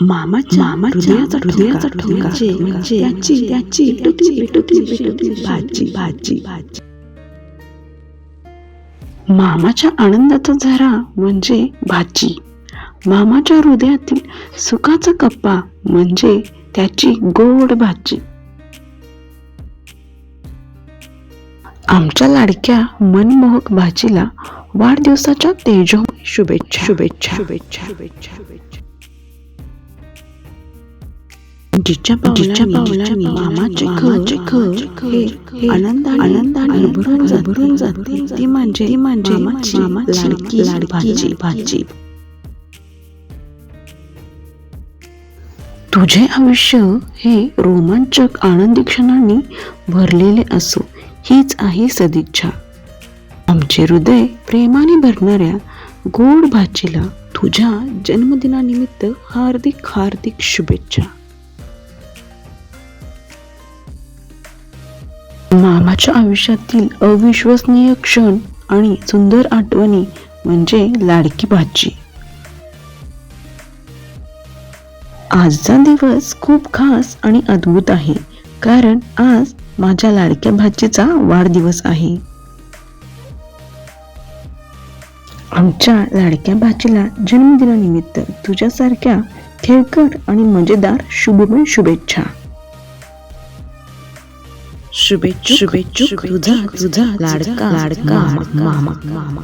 मामाच्या हृदयाचा म्हणजे भाजी भाजी. भाजी. आनंदाचा झरा म्हणजे भाजी. मामाच्या हृदयातील सुखाचा कप्पा म्हणजे त्याची गोड भाजी. आमच्या लाडक्या मनमोहक भाजीला वाढदिवसाच्या तेजो शुभेच्छा. शुभेच्छा शुभेच्छा शुभेच्छा. जिच्या जिच्या पावलांनी मामाचे मामाचे घर हे आनंदाने आनंदाने भरून भरून जाते ती म्हणजे ती म्हणजे मामाची लाडकी लाडकी भाजी. तुझे आयुष्य हे रोमांचक आनंदी क्षणांनी भरलेले असो हीच आहे सदिच्छा. आमचे हृदय प्रेमाने भरणाऱ्या गोड भाजीला तुझ्या जन्मदिनानिमित्त हार्दिक हार्दिक शुभेच्छा. मामाच्या आयुष्यातील अविश्वसनीय क्षण आणि सुंदर आठवणी म्हणजे लाडकी भाजी आजचा दिवस खूप खास आणि अद्भुत आहे कारण आज माझ्या लाडक्या भाजीचा वाढदिवस आहे. आमच्या लाडक्या भाजीला जन्मदिनानिमित्त तुझ्यासारख्या खेळकर आणि मजेदार शुभमय शुभेच्छा. शुभेच्छुक तुझा तुझा लाडका लाडका मामा मामा.